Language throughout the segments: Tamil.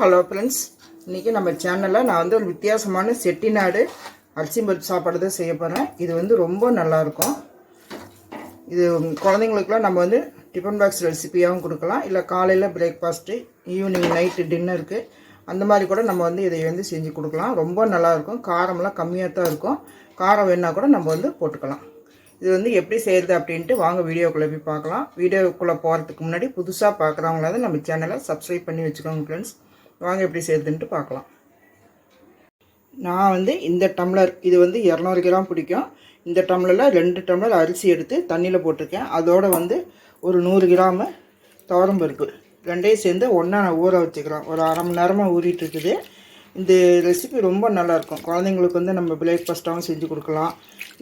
ஹலோ ஃப்ரெண்ட்ஸ் இன்றைக்கி நம்ம சேனலில் நான் வந்து ஒரு வித்தியாசமான செட்டிநாடு அரிசி பருப்பு சாப்பாடு தான் செய்ய போகிறேன் இது வந்து ரொம்ப நல்லாயிருக்கும் இது குழந்தைங்களுக்குலாம் நம்ம வந்து டிஃபன் பாக்ஸ் ரெசிபியாகவும் கொடுக்கலாம். இல்லை காலையில் பிரேக்ஃபாஸ்ட்டு ஈவினிங் நைட்டு டின்னருக்கு அந்த மாதிரி கூட நம்ம வந்து இதை வந்து செஞ்சு கொடுக்கலாம். ரொம்ப நல்லாயிருக்கும் காரமெல்லாம் கம்மியாக தான் இருக்கும். காரம் வேணால் கூட நம்ம வந்து போட்டுக்கலாம். இது வந்து எப்படி செய்கிறது அப்படின்ட்டு வாங்க வீடியோக்குள்ளே போய் பார்க்கலாம். வீடியோக்குள்ளே போகிறதுக்கு முன்னாடி புதுசாக பார்க்குறவங்களாவது நம்ம சேனலை சப்ஸ்கிரைப் பண்ணி வச்சுக்கோங்க ஃப்ரெண்ட்ஸ் வாங்க எப்படி செய்கிறதுன்ட்டு பார்க்கலாம். நான் வந்து இந்த டம்ளர் இது வந்து இரநூறு கிராம் பிடிக்கும். இந்த டம்ளரில் ரெண்டு டம்ளர் அரிசி எடுத்து தண்ணியில் போட்டிருக்கேன். அதோட வந்து ஒரு நூறு கிராமு துவரம்பருப்பு ரெண்டையும் சேர்ந்து ஒன்றா நான் ஊற வச்சுக்கிறோம் ஒரு அரை மணி நேரமாக ஊறிட்டு இருக்குது. இந்த ரெசிபி ரொம்ப நல்லாயிருக்கும் குழந்தைங்களுக்கு வந்து நம்ம பிரேக்ஃபாஸ்ட்டாகவும் செஞ்சு கொடுக்கலாம்.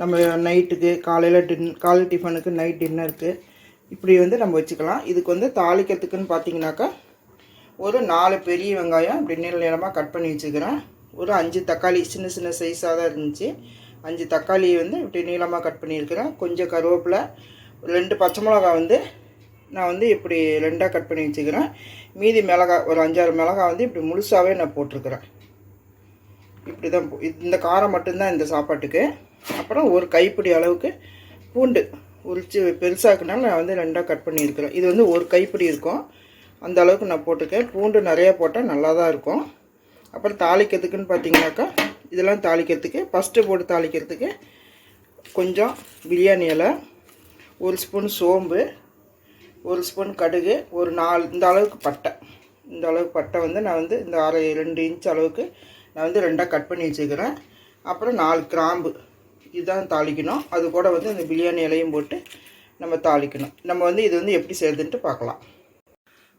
நம்ம நைட்டுக்கு காலையில் டின் காலை டிஃபனுக்கு நைட் டின்னருக்கு இப்படி வந்து நம்ம வச்சுக்கலாம். இதுக்கு வந்து தாளிக்கிறதுக்குன்னு பார்த்தீங்கன்னாக்கா ஒரு நாலு பெரிய வெங்காயம் இப்படி நீள நீளமாக கட் பண்ணி வச்சுக்கிறேன். ஒரு அஞ்சு தக்காளி சின்ன சின்ன சைஸாக தான் இருந்துச்சு. அஞ்சு தக்காளி வந்து இப்படி நீளமாக கட் பண்ணியிருக்கிறேன் கொஞ்சம் கருவேப்பிலை ரெண்டு பச்சை மிளகா வந்து நான் வந்து இப்படி ரெண்டாக கட் பண்ணி வச்சுக்கிறேன். மீதி மிளகா ஒரு அஞ்சாறு மிளகா வந்து இப்படி முழுசாகவே நான் போட்டிருக்கிறேன். இப்படி தான் இந்த காரம் மட்டும்தான் இந்த சாப்பாட்டுக்கு. அப்புறம் ஒரு கைப்பிடி அளவுக்கு பூண்டு உரித்து பெருசாக்குனால நான் வந்து ரெண்டாக கட் பண்ணியிருக்கிறேன் இது வந்து ஒரு கைப்பிடி இருக்கும். அந்த அளவுக்கு நான் போட்டிருக்கேன் பூண்டு நிறையா போட்டால் நல்லா தான் இருக்கும். அப்புறம் தாளிக்கிறதுக்குன்னு பார்த்தீங்கன்னாக்கா இதெல்லாம் தாளிக்கிறதுக்கு ஃபஸ்ட்டு போட்டு தாளிக்கிறதுக்கு கொஞ்சம் பிரியாணி இலை ஒரு ஸ்பூன் சோம்பு ஒரு ஸ்பூன் கடுகு ஒரு நாலு இந்த அளவுக்கு பட்டை. இந்த அளவுக்கு பட்டை வந்து நான் வந்து இந்த அரை ரெண்டு இன்ச் அளவுக்கு நான் வந்து ரெண்டாக கட் பண்ணி வச்சுக்கிறேன். அப்புறம் நாலு கிராம்பு இதுதான் தாளிக்கணும். அது கூட வந்து இந்த பிரியாணி இலையும் போட்டு நம்ம தாளிக்கணும். நம்ம வந்து இது வந்து எப்படி செய்யுதுன்ட்டு பார்க்கலாம்.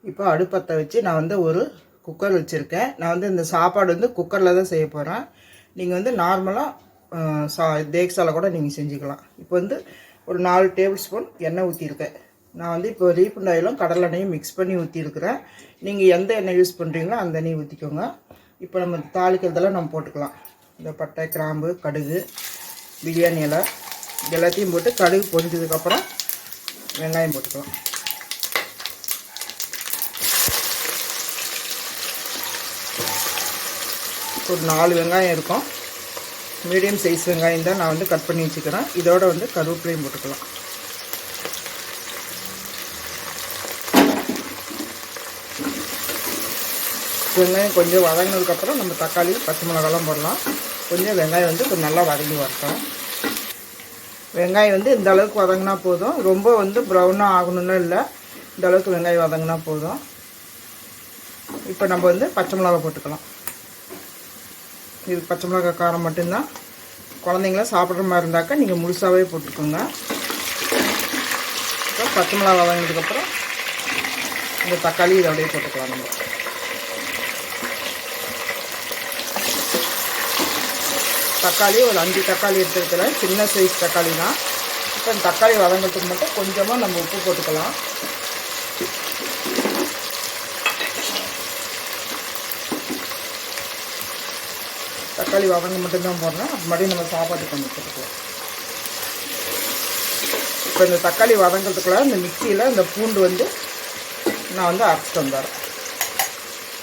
இப்போ அடுப்பத்தை வச்சு நான் வந்து ஒரு குக்கர் வச்சுருக்கேன். நான் வந்து இந்த சாப்பாடு வந்து குக்கரில் தான் செய்ய போகிறேன் நீங்கள் வந்து நார்மலாக சா தேக்ஸால கூட நீங்கள் செஞ்சுக்கலாம். இப்போ வந்து ஒரு நாலு டேபிள் ஸ்பூன் எண்ணெய் ஊற்றிருக்கேன் நான் வந்து இப்போ ரீஃபண்ட் ஆயிலும் கடலெண்ணையும் மிக்ஸ் பண்ணி ஊற்றிருக்கிறேன் நீங்கள் எந்த எண்ணெய் யூஸ் பண்ணுறீங்களோ அந்த எண்ணெய் ஊற்றிக்கோங்க இப்போ நம்ம தாளிக்கிறதெல்லாம் நம்ம போட்டுக்கலாம். இந்த பட்டை கிராம்பு கடுகு பிரியாணி இலை எல்லாத்தையும் போட்டு கடுகு பொரிஞ்சதுக்கப்புறம் வெங்காயம் போட்டுக்கலாம். ஒரு நாலு வெங்காயம் இருக்கும். மீடியம் சைஸ் வெங்காயம் தான் நான் வந்து கட் பண்ணி வச்சுக்கிறேன். இதோட வந்து கருவேப்பிலையும் போட்டுக்கலாம். வெங்காயம் கொஞ்சம் வதங்கினதுக்கப்புறம் நம்ம தக்காளி பச்சை மிளகாலாம் போடலாம். கொஞ்சம் வெங்காயம் வந்து கொஞ்சம் நல்லா வதங்கி வரட்டும். வெங்காயம் வந்து இந்த அளவுக்கு வதங்கினா போதும். ரொம்ப வந்து ப்ரௌனாக ஆகணும்னு இல்லை. இந்த அளவுக்கு வெங்காயம் வதங்கினா போதும். இப்போ நம்ம வந்து பச்சை மிளகா போட்டுக்கலாம். இது பச்சை மிளகாய் காரம் மட்டும்தான். குழந்தைங்களாம் சாப்பிட்ற மாதிரி இருந்தாக்கா நீங்கள் முழுசாகவே போட்டுக்கோங்க. இப்போ பச்சை மிளகா வதங்கினதுக்கப்புறம் இந்த தக்காளி இதோடய போட்டுக்கலாம் நம்ம. தக்காளி ஒரு அஞ்சு தக்காளி எடுத்துருக்கிறேன். சின்ன சைஸ் தக்காளி தான். இப்போ தக்காளி வதங்கிறதுக்கு மட்டும் கொஞ்சமாக நம்ம உப்பு போட்டுக்கலாம். தக்காளி வதங்க மட்டும்தான் போடணும். அது மறுபடியும் நம்ம சாப்பாட்டுக்கு கொஞ்சம் இப்போ இந்த தக்காளி வதங்கிறதுக்குள்ள இந்த மிக்சியில் இந்த பூண்டு வந்து நான் வந்து அரைச்சிட்டு வந்துடுறேன்.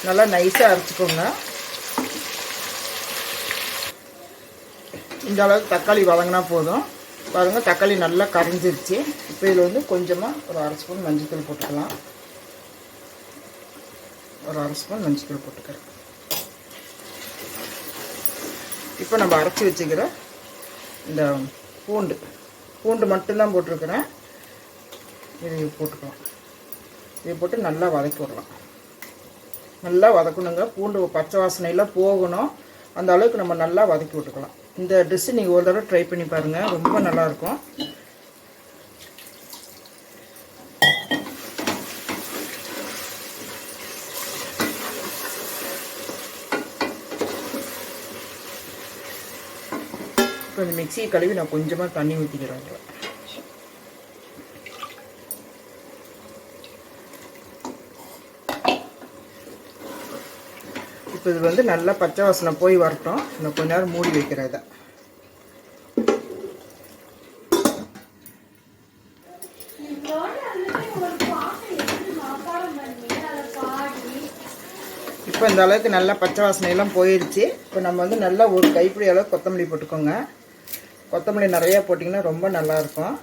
நல்லா நைஸாக அரைச்சிக்கோங்க. இந்த அளவுக்கு தக்காளி வதங்கினா போதும். பாருங்கள் தக்காளி நல்லா கரைஞ்சிருச்சு. இப்போ இதில் வந்து கொஞ்சமாக ஒரு அரை ஸ்பூன் மஞ்சள் போட்டுக்கலாம். ஒரு அரை ஸ்பூன் மஞ்சள் போட்டுக்கிறேன். இப்போ நம்ம அரைச்சி வச்சுக்கிற இந்த பூண்டு. பூண்டு மட்டும்தான் போட்டிருக்கிறேன். இதை போட்டுக்கலாம். இதை போட்டு நல்லா வதக்கி விடலாம். நல்லா வதக்கணுங்க. பூண்டு பச்சை வாசனையெல்லாம் போகணும். அந்த அளவுக்கு நம்ம நல்லா வதக்கி விட்டுக்கலாம். இந்த டிஷ்ஷு நீங்கள் ஒரு தடவை ட்ரை பண்ணி பாருங்கள் ரொம்ப நல்லாயிருக்கும் இப்போ இந்த மிக்சியை கழுவி நான் கொஞ்சமாக தண்ணி ஊற்றிக்கிறேன் அதில் இப்போ இது வந்து நல்லா பச்சை வாசனை போய் வரட்டும். இன்னும் கொஞ்ச நேரம் மூடி வைக்கிறத இப்போ இப்போ இந்த அளவுக்கு நல்லா பச்சை வாசனை எல்லாம் போயிடுச்சு இப்போ நம்ம வந்து நல்லா ஒரு கைப்பிடி அளவு கொத்தமல்லி போட்டுக்கோங்க. கொத்தமல்லி நிறையா போட்டிங்கன்னா ரொம்ப நல்லாயிருக்கும்.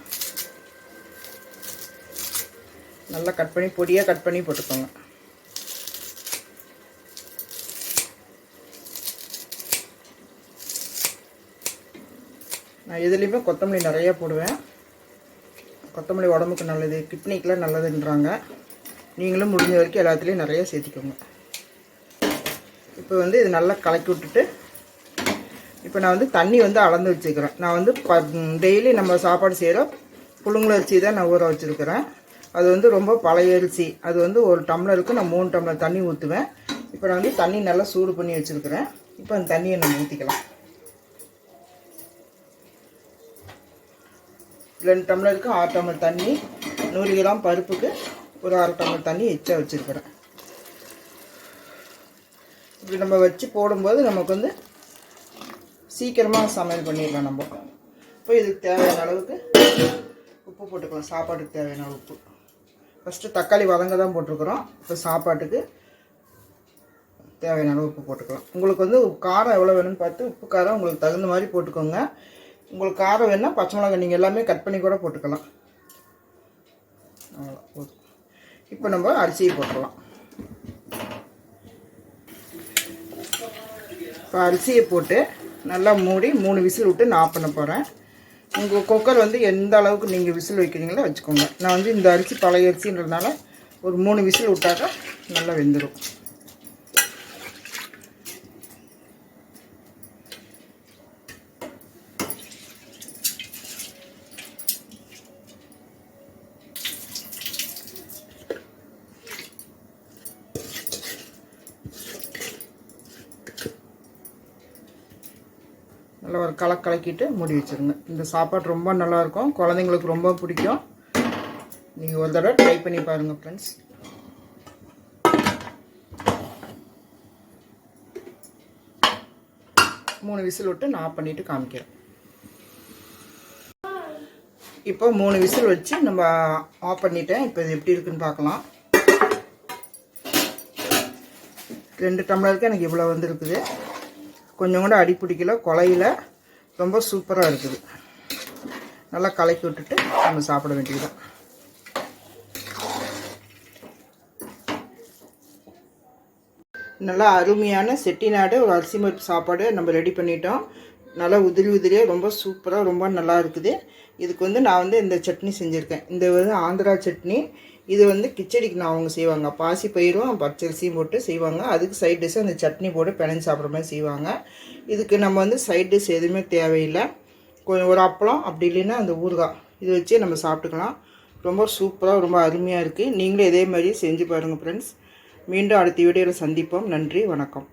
நல்லா கட் பண்ணி பொடியாக கட் பண்ணி போட்டுக்கோங்க. நான் எதுலேயுமே கொத்தமல்லி நிறையா போடுவேன். கொத்தமல்லி உடம்புக்கு நல்லது கிட்னிக்கெலாம் நல்லதுன்றாங்க. நீங்களும் முடிஞ்ச வரைக்கும் எல்லாத்துலேயும் நிறைய சேர்த்திக்கோங்க. இப்போ வந்து இது நல்லா கலக்கி விட்டுட்டு இப்போ நான் வந்து தண்ணி வந்து அளந்து வச்சுக்கிறேன். நான் வந்து ப டெய்லி நம்ம சாப்பாடு செய்கிறோம் புழுங்கல் அரிசி தான் நான் ஊற வச்சுருக்கிறேன். அது வந்து ரொம்ப பழைய அரிசி. அது வந்து ஒரு டம்ளருக்கு நான் மூணு டம்ளர் தண்ணி ஊற்றுவேன் இப்போ நான் வந்து தண்ணி நல்லா சூடு பண்ணி வச்சுருக்கிறேன். இப்போ அந்த தண்ணியை நம்ம ஊற்றிக்கலாம் ரெண்டு டம்ளருக்கு ஆறு டம்ளர் தண்ணி நூறு கிராம் பருப்புக்கு ஒரு அரை டம்ளர் தண்ணி எச்சா வச்சுருக்கிறேன். இப்படி நம்ம வச்சு போடும்போது நமக்கு வந்து சீக்கிரமாக சமையல் பண்ணிடலாம் நம்ம. இப்போ இதுக்கு தேவையான அளவுக்கு உப்பு போட்டுக்கலாம். சாப்பாட்டுக்கு தேவையான உப்பு. ஃபஸ்ட்டு தக்காளி வதங்க தான் போட்டிருக்குறோம். இப்போ சாப்பாட்டுக்கு தேவையான அளவு உப்பு போட்டுக்கலாம். உங்களுக்கு வந்து காரம் எவ்வளோ வேணும்னு பார்த்து உப்பு காரம் உங்களுக்கு தகுந்த மாதிரி போட்டுக்கோங்க. உங்களுக்கு காரம் வேணால் பச்சை மிளகாய் நீங்கள் எல்லாமே கட் பண்ணி கூட போட்டுக்கலாம். அவ்வளோ போதும். இப்போ நம்ம அரிசியை போட்டுக்கலாம். இப்போ அரிசியை போட்டு நல்லா மூடி மூணு விசில் விட்டு நான் பண்ண போகிறேன் உங்கள் குக்கர் வந்து எந்த அளவுக்கு நீங்கள் விசில் வைக்கிறீங்களோ வச்சுக்கோங்க. நான் வந்து இந்த அரிசி பழைய அரிசின்றதுனால ஒரு மூணு விசில் விட்டாக்கா நல்லா வெந்துடும் நல்லா ஒரு கலக்கு கலக்கிட்டு மூடி வச்சுருங்க. இந்த சாப்பாடு ரொம்ப நல்லாயிருக்கும். குழந்தைங்களுக்கு ரொம்ப பிடிக்கும். நீங்கள் ஒரு தடவை ட்ரை பண்ணி பாருங்கள் ஃப்ரெண்ட்ஸ் மூணு விசில் விட்டு நான் பண்ணிவிட்டு காமிக்கிறேன். இப்போ மூணு விசில் வச்சு நம்ம ஆஃப் பண்ணிட்டேன். இப்போ இது எப்படி இருக்குன்னு பார்க்கலாம். ரெண்டு டம்ளருக்கு எனக்கு இவ்வளோ வந்துருக்குது. கொஞ்சம் கூட அடி பிடிக்கல கொலையில் ரொம்ப சூப்பராக இருக்குது. நல்லா கலக்கி விட்டுட்டு நம்ம சாப்பிட வேண்டியதுதான். நல்லா அருமையான செட்டிநாடு ஒரு அரிசி மருப்பு சாப்பாடு நம்ம ரெடி பண்ணிட்டோம். நல்லா உதிரி உதிரியாக ரொம்ப சூப்பராக ரொம்ப நல்லா இருக்குது. இதுக்கு வந்து நான் வந்து இந்த சட்னி செஞ்சுருக்கேன். இந்த வந்து ஆந்திரா சட்னி இது வந்து கிச்சடிக்கு நான் அவங்க செய்வாங்க. பாசி பயிரும் பச்சரிசியும் போட்டு செய்வாங்க. அதுக்கு சைட் டிஷ் அந்த சட்னி போட்டு பிணைஞ்சு சாப்பிட்ற மாதிரி செய்வாங்க. இதுக்கு நம்ம வந்து சைட் டிஷ் எதுவுமே தேவையில்லை. கொஞ்சம் ஒரு அப்பளம் அப்படி இல்லைன்னா அந்த ஊறுகாய். இது வச்சு நம்ம சாப்பிட்டுக்கலாம். ரொம்ப சூப்பராக ரொம்ப அருமையாக இருக்குது நீங்களும் இதே மாதிரி செஞ்சு பாருங்கள் ஃப்ரெண்ட்ஸ் மீண்டும் அடுத்த வீடியோவில் சந்திப்போம். நன்றி வணக்கம்.